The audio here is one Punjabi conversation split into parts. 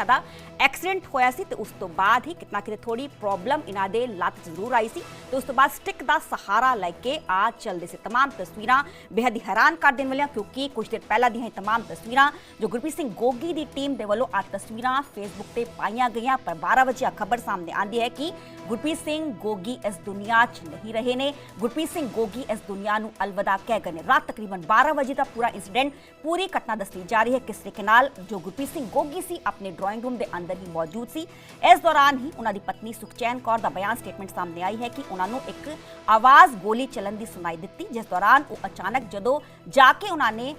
ਇਹਨਾਂ ਦਾ ਐਕਸੀਡੈਂਟ ਹੋਇਆ ਸੀ ਤੇ ਉਸ ਤੋਂ ਬਾਅਦ ਹੀ ਕਿਤਨਾ ਕਿਤੇ ਥੋੜੀ ਪ੍ਰੋਬਲਮ ਇਹਨਾਂ ਦੇ ਲੱਤ ਜ਼ਰੂਰ ਆਈ ਸੀ ਤੇ ਉਸ ਤੋਂ ਬਾਅਦ ਸਟਿਕ ਦਾ ਸਹਾਰਾ ਲੈ ਕੇ ਆ ਚੱਲਦੇ ਸੀ तमाम ਤਸਵੀਰਾਂ ਬੇहद ਹੈਰਾਨ ਕਰ ਦੇਣ ਵਾਲੀਆਂ ਕਿਉਂਕਿ ਕੁਝ ਦਿਨ ਪਹਿਲਾਂ ਦੀਆਂ ਇਹ तमाम ਤਸਵੀਰਾਂ ਜੋ ਗੁਰਪ੍ਰੀਤ ਸਿੰਘ ਗੋਗੀ ਦੀ ਟੀਮ ਦੇ ਵੱਲੋਂ ਆ ਤਸਵੀਰਾਂ ਫੇਸਬੁੱਕ ਤੇ ਪਾਈਆਂ ਗਈਆਂ ਪਰ 12 ਵਜੇ ਖਬਰ ਸਾਹਮਣੇ ਆਂਦੀ ਹੈ ਕਿ ਗੁਰਪ੍ਰੀਤ ਸਿੰਘ ਗੋਗੀ ਇਸ ਦੁਨੀਆ 'ਚ ਨਹੀਂ ਰਹੇ ਨੇ ਗੁਰਪ੍ਰੀਤ ਸਿੰਘ ਗੋਗੀ ਇਸ ਦੁਨੀਆ ਨੂੰ ਅਲਵਿਦਾ ਕਹਿ ਗਏ ਨੇ ਰਾਤ ਤਕਰੀਬਨ 12 ਵਜੇ ਦਾ ਪੂਰਾ ਇਨਸੀਡੈਂਟ ਪੂਰੀ ਘਟਨਾ ਦੱਸੀ ਜਾ ਰਹੀ ਹੈ ਕਿਸ ਤਰੀਕੇ ਨਾਲ ਜੋ ਗੁਰਪ੍ਰੀਤ ਸਿੰਘ ਗੋਗੀ ਸੀ ਆਪਣੇ ਡਰਾਇੰਗ ਰੂਮ ਦੇ ਅੰਦਰ ਹੀ ਮੌਜੂਦ ਸੀ। ਇਸ ਦੌਰਾਨ ਹੀ ਉਹਨਾਂ ਦੀ ਪਤਨੀ ਸੁਖਚੈਨ ਕੌਰ ਦਾ ਬਿਆਨ ਸਟੇਟਮੈਂਟ ਸਾਹਮਣੇ ਆਈ ਹੈ ਕਿ ਉਹਨਾਂ ਨੂੰ ਇੱਕ ਆਵਾਜ਼ ਗੋਲੀ ਚੱਲਣ ਦੀ ਸੁਣਾਈ ਦਿੱਤੀ, ਜਿਸ ਦੌਰਾਨ ਉਹ ਅਚਾਨਕ ਜਦੋਂ ਜਾ ਕੇ ਉਹਨਾਂ ਨੇ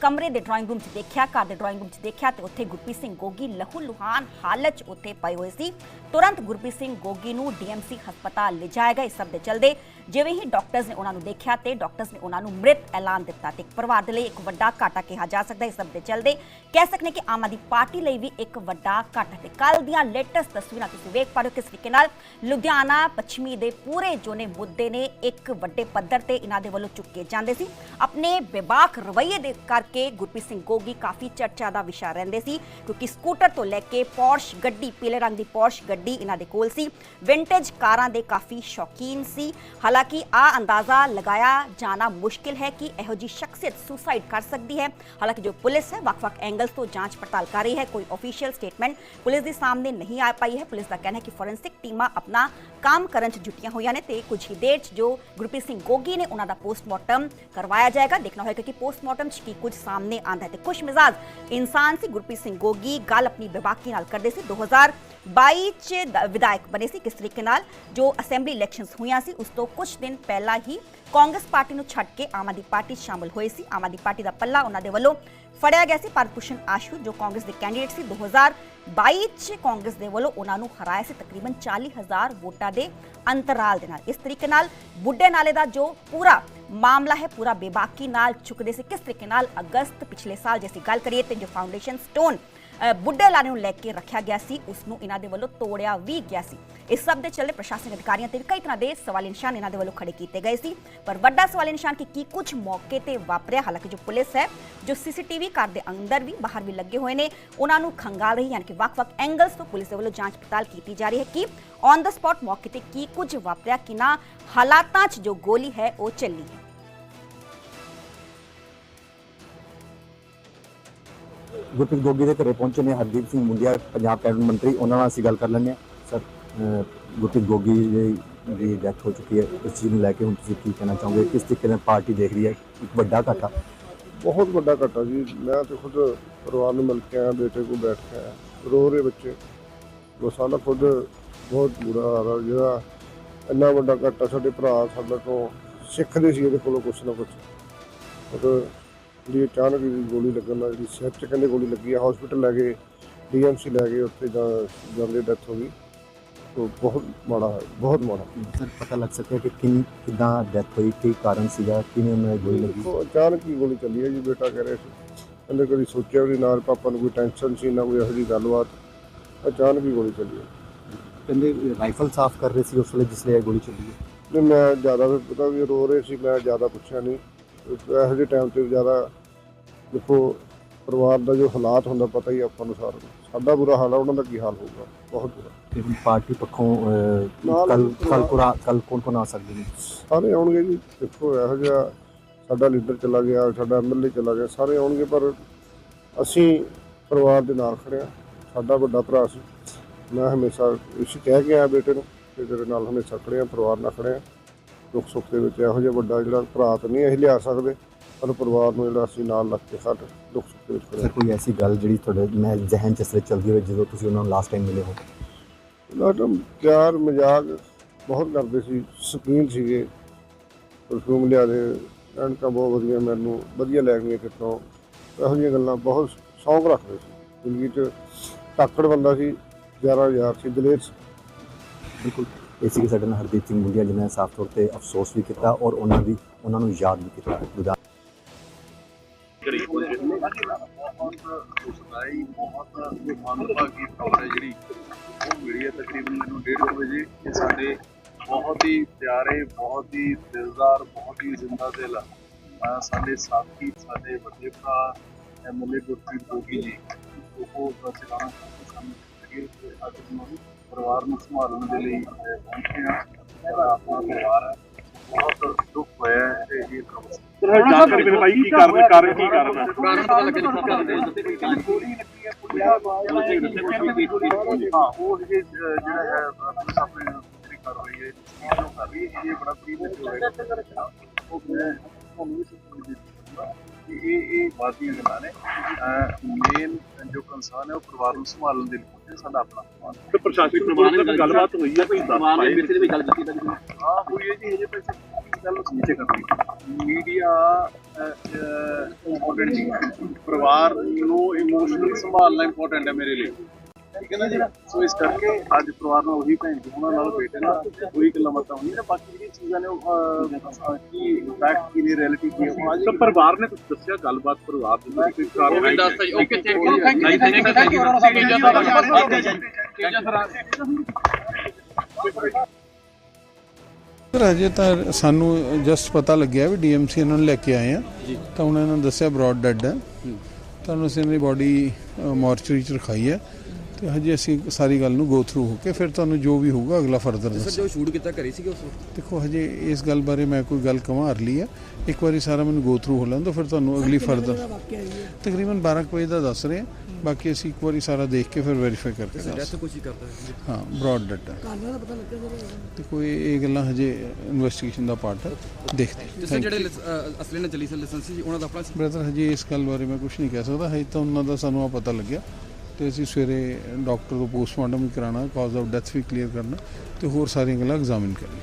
ਕਮਰੇ ਦੇ ਡਰਾਇੰਗ ਰੂਮ 'ਚ ਦੇਖਿਆ, ਘਰ ਦੇ ਡਰਾਇੰਗ ਰੂਮ 'ਚ ਦੇਖਿਆ ਤੇ ਉੱਥੇ ਗੁਰਪ੍ਰੀਤ ਸਿੰਘ ਗੋਗੀ ਲਹੂ ਲੁਹਾਨ ਹਾਲਤ 'ਚ ਉੱਥੇ ਪਏ ਹੋਏ ਸੀ। ਤੁਰੰਤ ਗੁਰਪ੍ਰੀਤ ਸਿੰਘ ਗੋਗੀ ਨੂੰ ਡੀਐਮਸੀ ਹਸਪਤਾਲ ਲਿਜਾਇਆ ਗਿਆ ਇਸ ਸਭ ਦੇ ਚਲਦੇ ਜਿਵੇਂ ਹੀ ਡਾਕਟਰਸ ਨੇ ਉਹਨਾਂ ਨੂੰ ਦੇਖਿਆ ਤੇ ਡਾਕਟਰਸ ਨੇ ਉਹਨਾਂ ਨੂੰ ਮ੍ਰਿਤ ਐਲਾਨ ਦਿੱਤਾ ਤੇ ਪਰਿਵਾਰ ਦੇ ਲਈ ਇੱਕ ਵੱਡਾ ਘਾਟਾ ਕਿਹਾ ਜਾ ਸਕਦਾ। ਇਸ ਸਭ ਦੇ ਚਲਦੇ ਕਹਿ ਸਕਨੇ ਕਿ ਆਮ ਆਦਮੀ ਪਾਰਟੀ ਲਈ ਵੀ ਇੱਕ ਵੱਡਾ ਘਾਟਾ ਤੇ ਕੱਲ ਦੀਆਂ ਲੇਟੈਸਟ ਤਸਵੀਰਾਂ ਤੁਸੀਂ ਵੇਖ ਪਾ ਰਹੇ ਹੋ। ਕਿਸ ਤਰੀਕੇ ਨਾਲ ਲੁਧਿਆਣਾ, ਪੱਛਮੀ ਦੇ ਪੂਰੇ ਜੋ ਨੇ ਮੁੱਦੇ ਨੇ ਇੱਕ ਵੱਡੇ ਪੱਧਰ ਤੇ ਇਹਨਾਂ ਦੇ ਵੱਲੋਂ ਚੁੱਕੇ ਜਾਂਦੇ ਸੀ। ਆਪਣੇ ਬੇਬਾਕ ਰਵੱਈਏ ਦੇ ਕਰਕੇ ਗੁਰਪ੍ਰੀਤ ਸਿੰਘ ਗੋਗੀ ਕਾਫੀ ਚਰਚਾ ਦਾ ਵਿਸ਼ਾ ਰਹਿੰਦੇ ਸੀ, ਕਿਉਂਕਿ ਸਕੂਟਰ ਤੋਂ ਲੈ ਕੇ ਪੋਰਸ਼ ਗੱਡੀ, ਪੀਲੇ ਰੰਗ ਦੀ ਪੋਰਸ਼ ਗੱਡੀ ਇਹਨਾਂ ਦੇ ਕੋਲ ਸੀ। ਵਿੰਟੇਜ ਕਾਰਾਂ ਦੇ ਕਾਫੀ ਸ਼ੌਕੀਨ ਸੀ। ਹਾਲਾਂਕਿ ਆ ਅੰਦਾਜ਼ਾ ਲਗਾਇਆ ਜਾਣਾ ਮੁਸ਼ਕਿਲ ਹੈ ਕਿ ਇਹੋ ਜੀ ਸ਼ਖਸੀਅਤ ਸੁਸਾਈਡ ਕਰ ਸਕਦੀ ਹੈ। ਹਾਲਾਂਕਿ ਜੋ ਪੁਲਿਸ ਹੈ, ਵੱਖ-ਵੱਖ ਐਂਗਲਸ ਤੋਂ ਜਾਂਚ ਪੜਤਾਲ ਕਰ ਰਹੀ ਹੈ, ਕੋਈ ਅਫੀਸ਼ੀਅਲ ਸਟੇਟਮੈਂਟ ਪੁਲਿਸ ਦੇ ਸਾਹਮਣੇ ਨਹੀਂ ਆ ਪਾਈ ਹੈ। ਪੁਲਿਸ ਦਾ ਕਹਿਣਾ ਹੈ ਕਿ ਫੋਰੈਂਸਿਕ ਟੀਮਾਂ ਆਪਣਾ ਕੰਮ ਕਰਨ 'ਚ ਜੁਟੀਆਂ ਹੋਈਆਂ ਨੇ ਤੇ ਕੁਝ ਹੀ ਦੇਰ 'ਚ ਜੋ ਗੁਰਪ੍ਰੀਤ ਸਿੰਘ ਗੋਗੀ ਨੇ ਉਹਨਾਂ ਦਾ ਪੋਸਟਮਾਰਟਮ ਕਰਵਾਇਆ ਜਾਏਗਾ। ਦੇਖਣਾ ਹੋਏਗਾ ਕਿ ਪੋਸਟਮਾਰਟਮ 'ਚ ਕੀ ਕੁਝ ਸਾਹਮਣੇ ਆਂਦਾ ਹੈ ਤੇ ਖੁਸ਼ ਮਿਜ਼ਾਜ ਇਨਸਾਨ ਸੀ ਗੁਰਪ੍ਰੀਤ ਸਿੰਘ ਗੋਗੀ ਗੱਲ ਆਪਣੀ ਬੇਬਾਕੀ ਨਾਲ ਕਰਦੇ ਸੀ 2022 ਚ ਵਿਧਾਇਕ ਬਣੇ ਸੀ ਕਿਸ ਤਰੀਕੇ ਨਾਲ ਜੋ ਅਸੈਂਬਲੀ ਇਲੈਕਸ਼ਨਸ ਹੋਈਆਂ ਸੀ ਉਸ ਤੋਂ ਕੁਝ ਦਿਨ ਪਹਿਲਾਂ ਹੀ ਕਾਂਗਰਸ ਪਾਰਟੀ ਨੂੰ ਛੱਡ ਕੇ ਆਮ ਆਦਮੀ ਪਾਰਟੀ ਸ਼ਾਮਲ ਹੋਏ ਸੀ ਆਮ ਆਦਮੀ ਪਾਰਟੀ ਦਾ ਪੱਲਾ ਉਹਨਾਂ ਦੇ ਵੱਲੋਂ ਫੜਿਆ ਗਿਆ ਸੀ ਪਰਪੂਸ਼ਨ ਆਸ਼ੂ ਜੋ ਕਾਂਗਰਸ ਦੇ ਕੈਂਡੀਡੇਟ ਸੀ 2022 ਚ ਕਾਂਗਰਸ ਦੇ ਵੱਲੋਂ ਉਹਨਾਂ ਨੂੰ ਹਰਾਇਆ ਸੀ ਤਕਰੀਬਨ 40000 ਵੋਟਾਂ ਦੇ ਅੰਤਰਾਲ ਦੇ ਨਾਲ ਇਸ ਤਰੀਕੇ ਨਾਲ ਬੁੱਢੇ ਨਾਲੇ ਦਾ ਜੋ ਪੂਰਾ ਮਾਮਲਾ ਹੈ ਪੂਰਾ ਬੇਬਾਕੀ ਨਾਲ ਚੁੱਕਦੇ ਸੀ ਕਿਸ ਤਰੀਕੇ ਨਾਲ ਅਗਸਤ ਪਿਛਲੇ ਸਾਲ ਜੇ ਅਸੀਂ ਗੱਲ ਕਰੀਏ ਤੇ ਜੋ ਫਾਊਂਡੇਸ਼ਨ ਸਟੋਨ ਅ, ਬੁੱਢੇ ਲਾਲੇ ਨੂੰ ਲੈ ਕੇ ਰੱਖਿਆ ਗਿਆ ਸੀ ਉਸ ਨੂੰ ਇਹਨਾਂ ਦੇ ਵੱਲੋਂ ਤੋੜਿਆ ਵੀ ਗਿਆ ਸੀ ਇਸ ਸਭ ਦੇ ਚੱਲੇ ਪ੍ਰਸ਼ਾਸਨਿਕ ਅਧਿਕਾਰੀਆਂ ਤੇ ਵੀ ਕਈ ਤਰ੍ਹਾਂ ਦੇ ਸਵਾਲ ਨਿਸ਼ਾਨ ਇਹਨਾਂ ਦੇ ਵੱਲੋਂ ਖੜੇ ਕੀਤੇ ਗਏ ਸੀ ਪਰ ਵੱਡਾ ਸਵਾਲ ਨਿਸ਼ਾਨ ਕਿ ਕੀ ਕੁਝ ਮੌਕੇ ਤੇ ਵਾਪਰਿਆ ਹਾਲਾਂਕਿ ਜੋ ਪੁਲਿਸ ਹੈ ਜੋ ਸੀਸੀਟੀਵੀ ਘਰ ਦੇ ਅੰਦਰ ਵੀ ਬਾਹਰ ਵੀ ਲੱਗੇ ਹੋਏ ਨੇ ਉਹਨਾਂ ਨੂੰ ਖੰਗਾਲ ਰਹੀ ਯਾਨੀ ਕਿ ਵੱਖ-ਵੱਖ ਐਂਗਲਸ ਤੋਂ ਪੁਲਿਸ ਦੇ ਵੱਲੋਂ ਜਾਂਚ ਪੜਤਾਲ ਕੀਤੀ ਜਾ ਰਹੀ ਹੈ ਕਿ ਔਨ ਦਾ ਸਪੌਟ ਮੌਕੇ ਤੇ ਕੀ ਕੁਝ ਵਾਪਰਿਆ ਕਿਨਾਂ ਹਾਲਾਤਾਂ 'ਚ ਜੋ ਗੋਲੀ ਹੈ ਉਹ ਚੱਲੀ ਹੈ ਗੁਰਪ੍ਰੀਤ ਗੋਗੀ ਦੇ ਘਰੇ ਪਹੁੰਚੇ ਨੇ, ਹਰਦੀਪ ਸਿੰਘ ਮੁੰਡਿਆ, ਪੰਜਾਬ ਕੈਬਨਿਟ ਮੰਤਰੀ, ਉਹਨਾਂ ਨਾਲ ਅਸੀਂ ਗੱਲ ਕਰ ਲੈਂਦੇ ਹਾਂ। ਸਰ, ਅਹ, ਗੁਰਪ੍ਰੀਤ ਗੋਗੀ ਦੀ ਡੈਥ ਹੋ ਚੁੱਕੀ ਹੈ। ਇਸ ਚੀਜ਼ ਨੂੰ ਲੈ ਕੇ ਹੁਣ ਤੁਸੀਂ ਕੀ ਕਹਿਣਾ ਚਾਹੋਗੇ? ਕਿਸ ਤਰੀਕੇ ਨਾਲ ਪਾਰਟੀ ਦੇਖ ਰਹੀ ਹੈ? ਇੱਕ ਵੱਡਾ ਘਾਟਾ। ਬਹੁਤ ਵੱਡਾ ਘਾਟਾ ਜੀ। ਮੈਂ ਤੇ ਖੁਦ ਪਰਿਵਾਰ ਨੂੰ ਮਿਲ ਕੇ ਆਇਆ, ਬੇਟੇ ਕੋਲ ਬੈਠ ਕੇ ਆਇਆ। ਰੋ ਰਹੇ ਬੱਚੇ। ਉਹ ਸਾਡਾ ਖੁਦ ਬਹੁਤ ਬੁਰਾ ਹਾਲ ਆ। ਜਿਹੜਾ ਇੰਨਾ ਵੱਡਾ ਘਾਟਾ ਸਾਡੇ ਭਰਾ ਸਾਡੇ ਤੋਂ ਸਿੱਖਦੇ ਸੀ ਇਹਦੇ ਕੋਲੋਂ ਕੁਛ ਨਾ ਕੁਛ। ਉਹ ਜਿਹੜੀ ਅਚਾਨਕ ਹੀ ਗੋਲੀ ਲੱਗਣ ਨਾਲ ਜਿਹੜੀ ਸਿਰ 'ਚ ਕਹਿੰਦੇ ਗੋਲੀ ਲੱਗੀ ਆ ਹਸਪੀਟਲ ਲੈ ਗਏ ਡੀਐਮਸੀ ਲੈ ਗਏ ਉੱਥੇ ਜਾ ਜਾਂਦੇ ਡੈਥ ਹੋ ਗਈ। ਤੋ ਬਹੁਤ ਮਾੜਾ ਹੈ ਬਹੁਤ ਮਾੜਾ। ਸਰ ਪਤਾ ਲੱਗ ਸਕਿਆ ਕਿ ਕਿੰਨ ਕਿਦਾਂ ਡੈਥ ਹੋਈ ਕੀ ਕਾਰਨ ਸੀਗਾ ਕਿਵੇਂ ਉਹਨਾਂ ਦੀ ਗੋਲੀ ਲੱਗੀ? ਉਹ ਅਚਾਨਕ ਹੀ ਗੋਲੀ ਚੱਲੀ ਹੈ ਜੀ ਬੇਟਾ ਕਹਿ ਰਿਹਾ ਸੀ। ਕਹਿੰਦੇ ਕਦੀ ਸੋਚਿਆ ਵੀ ਨਾਲ ਪਾਪਾ ਨੂੰ ਕੋਈ ਟੈਨਸ਼ਨ ਸੀ ਨਾ ਕੋਈ ਇਹੋ ਜਿਹੀ ਗੱਲਬਾਤ। ਅਚਾਨਕ ਹੀ ਗੋਲੀ ਚੱਲੀ ਹੈ ਕਹਿੰਦੇ ਰਾਈਫਲ ਸਾਫ਼ ਕਰ ਰਹੇ ਸੀ ਉਸ ਵੇਲੇ ਜਿਸ ਲਈ ਗੋਲੀ ਚੱਲੀ ਹੈ ਤੇ ਮੈਂ ਜ਼ਿਆਦਾ ਪਤਾ ਵੀ ਰੋ ਰਹੇ ਸੀ ਮੈਂ ਜ਼ਿਆਦਾ ਪੁੱਛਿਆ ਨਹੀਂ। ਇਹੋ ਜਿਹੇ ਟਾਈਮ ਤੇ ਜ਼ਿਆਦਾ ਦੇਖੋ ਪਰਿਵਾਰ ਦਾ ਜੋ ਹਾਲਾਤ ਹੁੰਦਾ ਪਤਾ ਹੀ ਆਪਾਂ ਨੂੰ ਸਾਰਿਆਂ ਨੂੰ ਸਾਡਾ ਬੁਰਾ ਹਾਲ ਆ ਉਹਨਾਂ ਦਾ ਕੀ ਹਾਲ ਹੋਊਗਾ? ਬਹੁਤ ਬੁਰਾ। ਤੇ ਹੁਣ ਪਾਰਟੀ ਪੱਖੋਂ ਕੱਲ ਕੱਲ ਕੋਰਾ ਕੱਲ ਕੌਣ ਕੌਣ ਆ ਸਕਦੇ ਨੇ? ਸਾਰੇ ਆਉਣਗੇ ਜੀ। ਦੇਖੋ ਇਹੋ ਜਿਹਾ ਸਾਡਾ ਲੀਡਰ ਚਲਾ ਗਿਆ ਸਾਡਾ ਐਮਐਲਏ ਚਲਾ ਗਿਆ ਸਾਰੇ ਆਉਣਗੇ ਪਰ ਅਸੀਂ ਪਰਿਵਾਰ ਦੇ ਨਾਲ ਖੜੇ ਆ। ਸਾਡਾ ਵੱਡਾ ਭਰਾ ਸੀ। ਮੈਂ ਹਮੇਸ਼ਾ ਇਸ ਕਹਿ ਕੇ ਆਇਆ ਬੇਟੇ ਨੂੰ ਕਿ ਤੇਰੇ ਨਾਲ ਹਮੇਸ਼ਾ ਖੜੇ ਆ ਪਰਿਵਾਰ ਨਾਲ ਖੜੇ ਆ। ਦੁੱਖ ਸੁੱਖ ਦੇ ਵਿੱਚ ਇਹੋ ਜਿਹਾ ਵੱਡਾ ਜਿਹੜਾ ਭਰਾ ਤਾਂ ਨਹੀਂ ਅਸੀਂ ਲਿਆ ਸਕਦੇ। ਪਰ ਪਰਿਵਾਰ ਨੂੰ ਜਿਹੜਾ ਅਸੀਂ ਨਾਲ ਲੱਗ ਕੇ ਸਾਡੇ ਦੁੱਖ ਸੁੱਖ ਦੇ ਵਿੱਚ ਕੋਈ ਐਸੀ ਗੱਲ ਜਿਹੜੀ ਤੁਹਾਡੇ ਮੈਂ ਜ਼ਹਿਨ ਚ ਇਸ ਚੱਲਦੀ ਹੋਵੇ ਜਦੋਂ ਤੁਸੀਂ ਉਹਨਾਂ ਨੂੰ ਲਾਸਟ ਟਾਈਮ ਮਿਲੇ ਹੋ? ਮੈਡਮ ਪਿਆਰ ਮਜ਼ਾਕ ਬਹੁਤ ਕਰਦੇ ਸੀ ਸ਼ੌਕੀਨ ਸੀਗੇ। ਪਰਫਿਊਮ ਲਿਆਦੇ ਐਨਕਾਂ ਬਹੁਤ ਵਧੀਆ ਮੈਨੂੰ ਵਧੀਆ ਲੱਗ ਗਈਆਂ ਕਿਤੋਂ ਇਹੋ ਜਿਹੀਆਂ ਗੱਲਾਂ ਬਹੁਤ ਸ਼ੌਂਕ ਰੱਖਦੇ ਸੀ। ਜ਼ਿੰਦਗੀ 'ਚ ਤਾਕੜ ਬੰਦਾ ਸੀ ਯਾਰਾ ਯਾਰ ਸੀ ਦਲੇਰ ਸੀ। ਬਿਲਕੁਲ। ਇਸੇ ਕੇ ਸਾਡੇ ਨਾਲ ਹਰਦੀਪ ਸਿੰਘ ਮੁੰਡਿਆ ਜਿਨ੍ਹਾਂ ਨੇ ਸਾਫ਼ ਤੌਰ ਤੇ ਅਫਸੋਸ ਵੀ ਕੀਤਾ ਔਰ ਉਹਨਾਂ ਦੀ ਉਹਨਾਂ ਨੂੰ ਯਾਦ ਵੀ ਕੀਤਾ। ਗੁਰਦਾਸ ਬਹੁਤ ਉਸਦਾਈ ਖਬਰ ਹੈ ਜਿਹੜੀ, ਉਹ ਮਿਲੀ ਹੈ ਤਕਰੀਬਨ ਮੈਨੂੰ 1:30 ਵਜੇ। ਕਿ ਸਾਡੇ ਬਹੁਤ ਹੀ ਪਿਆਰੇ, ਬਹੁਤ ਹੀ ਦਿਲਦਾਰ, ਬਹੁਤ ਹੀ ਜ਼ਿੰਦਾ ਦਿਲ ਸਾਡੇ ਸਾਥੀ, ਸਾਡੇ ਵੱਡੇ ਭਰਾ ਐਮਐਲਏ ਗੁਰਪ੍ਰੀਤ ਗੋਗੀ ਜੀ, ਉਹ ਚਲਾਣਾ ਕੰਮ ਕਰੀਏ ਅੱਜ ਨੂੰ ਪਰਿਵਾਰ ਨੂੰ ਸੰਭਾਲਣ ਦੇ ਲਈ ਪਹੁੰਚੇ ਹਾਂ ਆਪਣਾ ਪਰਿਵਾਰ ਹੈ ਬਹੁਤ ਦੁੱਖ ਹੋਇਆ ਇਹ ਖਬਰ ਜਾਣਕਾਰੀ ਮੇਰੇ ਭਾਈ ਕੀ ਕਾਰਨ ਕਾਰਨ ਕੀ ਕਾਰਨ ਹੈ ਕਾਰਨ ਪਤਾ ਲੱਗੇ ਨਹੀਂ ਕੀ ਕਾਰਨ ਗੋਲੀ ਲੱਗੀ ਹੈ ਪੁਲਿਸ ਹਾਂ ਉਹ ਜਿਹੜਾ ਹੈ ਆਪਣੇ ਜਿਹੜੀ ਕਾਰਵਾਈ ਹੈ ਉਹ ਕਰ ਰਹੀ ਹੈ ਇਹ ਬੜਾ ਪ੍ਰੀਮੈਚੁਰ ਹੋਏਗਾ ਉਹ ਤੁਹਾਨੂੰ ਵੀ ਦਿੱਤਾ ਕਿ ਇਹ ਇਹ ਬਾਤੀਆਂ ਗੱਲਾਂ ਨੇ। ਮੇਨ ਜੋ ਕੰਸਰਨ ਹੈ ਉਹ ਪਰਿਵਾਰ ਨੂੰ ਸੰਭਾਲਣ ਦੇ ਲਈ ਸਾਡਾ ਆਪਣਾ। ਸਮਾਨ ਤੇ ਪ੍ਰਸ਼ਾਸਨਿਕ ਪ੍ਰਬੰਧਨ ਨਾਲ ਗੱਲਬਾਤ ਹੋਈ ਹੈ ਕੋਈ ਦੱਸ ਦੇ ਤਾਂ ਹਾਂ ਹੋਈ ਹੈ ਜੀ ਹਜੇ ਪੈਸੇ ਦੀ ਗੱਲ ਨੀਚੇ ਕਰਨੀ ਮੀਡੀਆ ਇੰਪੋਰਟੈਂਟ ਨਹੀਂ ਹੈ ਪਰਿਵਾਰ ਨੂੰ ਇਮੋਸ਼ਨਲੀ ਸੰਭਾਲਣਾ ਇੰਪੋਰਟੈਂਟ ਹੈ ਮੇਰੇ ਲਈ ਠੀਕ ਹੈ ਨਾ ਜੀ ਸੋ ਇਸ ਕਰਕੇ ਅੱਜ ਪਰਿਵਾਰ ਨਾਲ ਉਹੀ ਭੈਣ ਜੀ ਉਹਨਾਂ ਨਾਲ ਬੇਟੇ ਨਾਲ ਉਹੀ ਗੱਲਾਂ ਬਾਤਾਂ ਹੋਈਆਂ ਨੇ ਬਾਕੀ ਜਿਹੜੀਆਂ ਚੀਜ਼ਾਂ ਨੇ ਉਹ ਕੀ ਫੈਕਟ ਕੀ ਨੇ ਰਿਐਲਿਟੀ ਕੀ ਹੈ ਤਾਂ ਪਰਿਵਾਰ ਨੇ ਕੁਝ ਦੱਸਿਆ ਗੱਲਬਾਤ ਪਰਿਵਾਰ ਦੇ ਕੋਈ ਕਾਰਨ ਹੈ okay thank you thank you thank you sir ਅਜੇ ਤਾਂ ਸਾਨੂੰ ਜਸਟ ਪਤਾ ਲੱਗਿਆ ਵੀ ਡੀਐਮਸੀ ਇਹਨਾਂ ਨੂੰ ਲੈ ਕੇ ਆਏ ਆ। ਤਾਂ ਉਹਨਾਂ ਨੇ ਦੱਸਿਆ ਬ੍ਰੌਡ ਡੈਡ ਹੈ। ਤਾਂ ਉਹਨਾਂ ਅਸੀਂ ਇਹਨਾਂ ਦੀ ਬਾਡੀ ਮੋਰਚਰੀ ਚ ਰਖਾਈ ਹੈ ਤੇ ਹਜੇ ਅਸੀਂ ਸਾਰੀ ਗੱਲ ਨੂੰ ਗੋ ਥਰੂ ਹੋ ਕੇ ਫਿਰ ਤੁਹਾਨੂੰ ਜੋ ਵੀ ਹੋਊਗਾ ਅਗਲਾ ਫਰਦਰ ਸਰ ਦੱਸ ਜੋ ਸ਼ੂਟ ਕੀਤਾ ਘਰੇ ਸੀਗੇ ਉਸ ਵਕਤ? ਦੇਖੋ ਹਜੇ ਇਸ ਗੱਲ ਬਾਰੇ ਮੈਂ ਕੋਈ ਗੱਲ ਕਵਾਂ ਲਈ ਹੈ ਇੱਕ ਵਾਰੀ ਸਾਰਾ ਮੈਨੂੰ ਗੋ ਥਰੂ ਹੋ ਲੈਣ ਦਿਓ ਫਿਰ ਤੁਹਾਨੂੰ ਅਗਲੀ ਫਰਦਰ ਤਕਰੀਬਨ 12 ਕੁ ਵਜੇ ਦਾ ਦੱਸ ਰਹੇ ਹਾਂ ਬਾਕੀ ਅਸੀਂ ਇੱਕ ਵਾਰੀ ਸਾਰਾ ਦੇਖ ਕੇ ਫਿਰ ਵੈਰੀਫਾਈ ਕਰਕੇ ਦੱਸ ਹੀ ਕਰਦਾ ਹੈ ਹਾਂ ਬ੍ਰੌਡ ਡੈਡ ਹੈ ਤੇ ਕੋਈ ਇਹ ਗੱਲਾਂ ਹਜੇ ਇਨਵੈਸਟੀਗੇਸ਼ਨ ਦਾ ਪਾਰਟ ਹੈ। ਦੇਖਦੇ ਤੇ ਹਾਂ ਸਰ Thank you. ਜਿਹੜੇ ਅਸਲੇ ਨਾਲ ਚੱਲੀ ਸਰ ਲਾਇਸੈਂਸ ਸੀ ਉਹਨਾਂ ਦਾ ਆਪਣਾ ਸੀ? ਬ੍ਰਦਰ ਹਜੇ ਇਸ ਗੱਲ ਬਾਰੇ ਮੈਂ ਕੁਝ ਨਹੀਂ ਕਹਿ ਸਕਦਾ। ਹਜੇ ਤਾਂ ਉਹਨਾਂ ਦਾ ਸਾਨੂੰ ਆ ਪਤਾ ਲੱਗਿਆ। ਤੇ ਅਸੀਂ ਸਵੇਰੇ ਡਾਕਟਰ ਤੋਂ ਪੋਸਟਮਾਰਟਮ ਵੀ ਕਰਾਣਾ ਕਾਜ਼ ਆਫ ਡੈਥ ਵੀ ਕਲੀਅਰ ਕਰਨਾ ਤੇ ਹੋਰ ਸਾਰੀਆਂ ਗੱਲਾਂ ਐਗਜ਼ਾਮਿਨ ਕਰਨੀ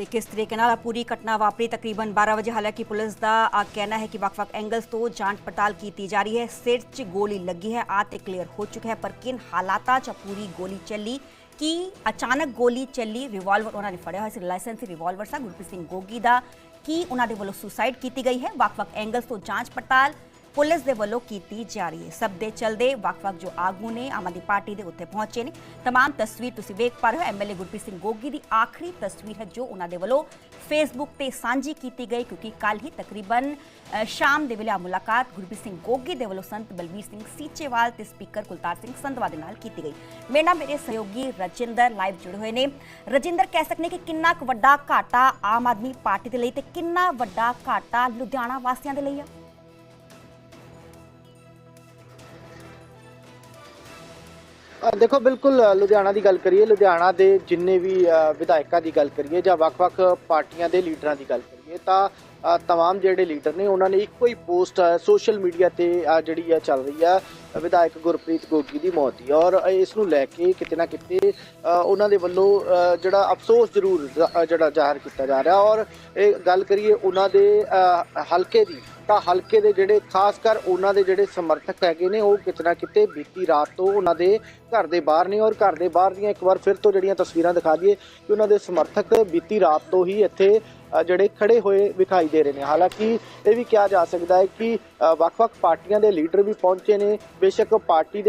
ਤੇ ਕਿਸ ਤਰੀਕੇ ਨਾਲ ਪੂਰੀ ਘਟਨਾ ਵਾਪਰੀ ਤਕਰੀਬਨ 12 ਵਜੇ? ਹਾਲਾਂਕਿ ਪੁਲਿਸ ਦਾ ਆ ਕਹਿਣਾ ਹੈ ਕਿ ਵੱਖ-ਵੱਖ ਐਂਗਲਸ ਤੋਂ ਜਾਂਚ ਪੜਤਾਲ ਕੀਤੀ ਜਾ ਰਹੀ ਹੈ। ਸਿਰ 'ਚ ਗੋਲੀ ਲੱਗੀ ਹੈ ਆਤ ਤੇ ਕਲੀਅਰ ਹੋ ਚੁੱਕਾ ਹੈ, ਪਰ ਕਿਨ ਹਾਲਾਤਾਂ 'ਚ ਪੂਰੀ ਗੋਲੀ ਚੱਲੀ? ਕਿ ਅਚਾਨਕ ਗੋਲੀ ਚੱਲੀ? ਰਿਵਾਲਵਰ ਉਹਨਾਂ ਨੇ ਫੜਿਆ ਹੋਇਆ ਸੀ ਲਾਇਸੈਂਸੀ ਰਿਵਾਲਵਰ ਸਾ ਗੁਰਪ੍ਰੀਤ ਸਿੰਘ ਗੋਗੀ ਦਾ। ਕੀ ਉਹਨਾਂ ਦੇ ਵੱਲੋਂ ਸੁਸਾਈਡ ਕੀਤੀ ਗਈ ਹੈ? ਵੱਖ-ਵੱਖ ਐਂਗਲਸ ਤੋਂ ਜਾਂਚ ਪੜਤਾਲ ਪੁਲਿਸ ਦੇ ਵੱਲੋਂ ਕੀਤੀ ਜਾ ਰਹੀ ਹੈ ਸਭ ਦੇ ਚਲਦੇ ਵੱਖ-ਵੱਖ ਜੋ ਆਗੂ ਨੇ ਆਮ ਆਦਮੀ ਪਾਰਟੀ ਦੇ ਉੱਤੇ ਪਹੁੰਚੇ ਨੇ तमाम ਤਸਵੀਰ ਤੁਸੀਂ ਵੇਖ ਪਾ ਰਹੇ ਹੋ ਐਮਐਲਏ ਗੁਰਪ੍ਰੀਤ ਸਿੰਘ ਗੋਗੀ ਦੀ ਆਖਰੀ ਤਸਵੀਰ ਹੈ ਜੋ ਉਹਨਾਂ ਦੇ ਵੱਲੋਂ ਫੇਸਬੁੱਕ ਤੇ ਸਾਂਝੀ ਕੀਤੀ ਗਈ ਕਿਉਂਕਿ ਕੱਲ ਹੀ ਤਕਰੀਬਨ ਅ, ਸ਼ਾਮ ਦੇ ਵੇਲੇ ਆ ਮੁਲਾਕਾਤ ਗੁਰਪ੍ਰੀਤ ਸਿੰਘ ਗੋਗੀ ਦੇ ਵੱਲੋਂ ਸੰਤ ਬਲਵੀਰ ਸਿੰਘ ਸੀਚੇਵਾਲ ਤੇ ਸਪੀਕਰ ਕੁਲਤਾਰ ਸਿੰਘ ਸੰਧਵਾ ਦੇ ਨਾਲ ਕੀਤੀ ਗਈ ਮੇਰੇ ਨਾਲ ਮੇਰੇ ਸਹਿਯੋਗੀ ਰਜਿੰਦਰ ਲਾਈਵ ਜੁੜੇ ਹੋਏ ਨੇ ਰਜਿੰਦਰ ਕਹਿ ਸਕਨੇ ਕਿ ਕਿੰਨਾ ਕੁ ਵੱਡਾ ਘਾਟਾ ਆਮ ਆਦਮੀ ਪਾਰਟੀ ਦੇ ਲਈ ਤੇ ਕਿੰਨਾ ਵੱਡਾ ਘਾਟਾ ਲੁਧਿਆਣਾ ਵਾਸੀਆਂ ਦੇ ਲਈ ਆ ਦੇਖੋ ਬਿਲਕੁਲ ਅ, ਲੁਧਿਆਣਾ ਦੀ ਗੱਲ ਕਰੀਏ ਲੁਧਿਆਣਾ ਦੇ ਜਿੰਨੇ ਵੀ ਅ, ਵਿਧਾਇਕਾਂ ਦੀ ਗੱਲ ਕਰੀਏ ਜਾਂ ਵੱਖ-ਵੱਖ ਪਾਰਟੀਆਂ ਦੇ ਲੀਡਰਾਂ ਦੀ ਗੱਲ ਕਰੀਏ ਤਾਂ ਅ, तमाम ਜਿਹੜੇ ਲੀਡਰ ਨੇ ਉਹਨਾਂ ਨੇ ਇੱਕੋ ਹੀ ਪੋਸਟ ਸੋਸ਼ਲ ਮੀਡੀਆ ਤੇ ਅ, ਜਿਹੜੀ ਆ ਚੱਲ ਰਹੀ ਆ ਅ, ਵਿਧਾਇਕ ਗੁਰਪ੍ਰੀਤ ਗੋਗੀ ਦੀ ਮੌਤ ਦੀ ਔਰ ਇਸ ਨੂੰ ਲੈ ਕੇ ਕਿਤੇ ਨਾ ਕਿਤੇ ਅ, ਉਹਨਾਂ ਦੇ ਵੱਲੋਂ ਅ, ਜਿਹੜਾ ਅਫਸੋਸ ਜ਼ਰੂਰ ਜ਼- ਅ, ਜਿਹੜਾ ਜ਼ਾਹਰ ਕੀਤਾ ਜਾ ਰਿਹਾ ਔਰ ਇਹ ਗੱਲ ਕਰੀਏ ਉਹਨਾਂ ਦੇ ਅ, ਹਲਕੇ ਦੀ ਤਾਂ ਹਲਕੇ ਦੇ ਜਿਹੜੇ ਖਾਸ ਕਰ ਉਹਨਾਂ ਦੇ ਜਿਹੜੇ ਸਮਰਥਕ ਹੈਗੇ ਨੇ, ਉਹ ਕਿਤੇ ਨਾ ਕਿਤੇ ਬੀਤੀ ਰਾਤ ਤੋਂ ਉਹਨਾਂ ਦੇ ਘਰ ਦੇ ਬਾਹਰ ਨੇ ਔਰ ਘਰ ਦੇ ਬਾਹਰ ਦੀਆਂ ਇੱਕ ਵਾਰ ਫਿਰ ਤੋਂ ਜਿਹੜੀਆਂ ਤਸਵੀਰਾਂ ਦਿਖਾ ਦਈਏ ਕਿ ਉਹਨਾਂ ਦੇ ਸਮਰਥਕ ਬੀਤੀ ਰਾਤ ਤੋਂ ਹੀ ਇੱਥੇ ਜਿਹੜੇ ਖੜੇ ਹੋਏ ਵਿਖਾਈ ਦੇ ਰਹੇ ਨੇ। ਹਾਲਾਂਕਿ ਇਹ ਵੀ ਕਿਹਾ ਜਾ ਸਕਦਾ ਹੈ ਕਿ ਵੱਖ-ਵੱਖ ਪਾਰਟੀਆਂ ਦੇ ਲੀਡਰ ਵੀ ਪਹੁੰਚੇ ਨੇ। ਬੇਸ਼ੱਕ ਪਾਰਟੀ ਦੇ